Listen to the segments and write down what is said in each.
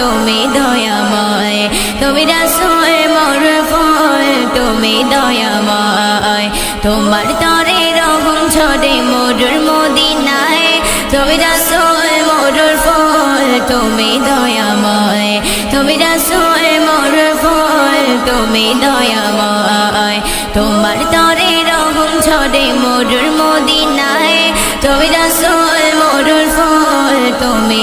তুমি দয়াময়, তুমি রাসূল মোরর ফল তুমি দয়াময়। তোমার তরে রহম ছড়ে মোরর মদিনায়, তুমি রাসূল মোরর ফল তুমি দয়াময়। তুমি রাসূল মোরর ফল তুমি দয়াময়। তোমার তরে রহম ছড়ে মোরর মদিনায়, তুমি রাসূল মোরর ফল তুমি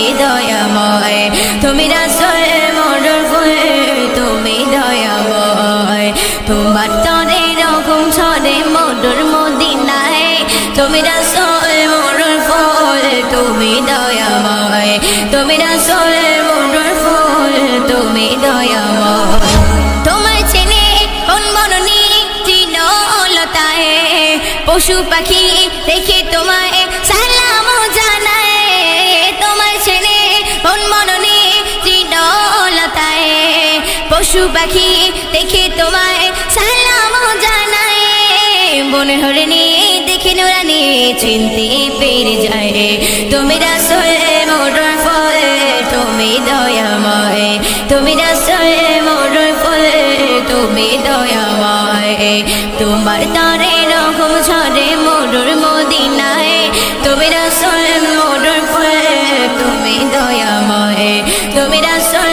তুমি দয়াময়। তুমি রাসুল মোর ফুল তুমি দয়াময়। তোমার তরে রকম ফুল তুমি দয়াময়। তুমি রাসুল মোর ফুল পশু পাখি দেখে তোমায় পশু পাখি দেখে তোমায় সালাম জানায়। মনে হরণে দেখে নোরানি চিনতে পেরে যায়। তুমি রাসল মোটর ফল, তুমি দয়াময়। তুমি রাসল মোটর ফল, তুমি দয়াময়। তোমার তারে রকম ঝরে মোটর মদিনায়। তুমি রাসল মোটর ফল, তুমি দয়াময়। তুমি রাসল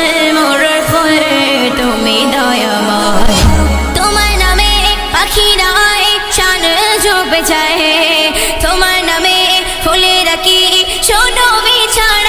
শোনো বিছানা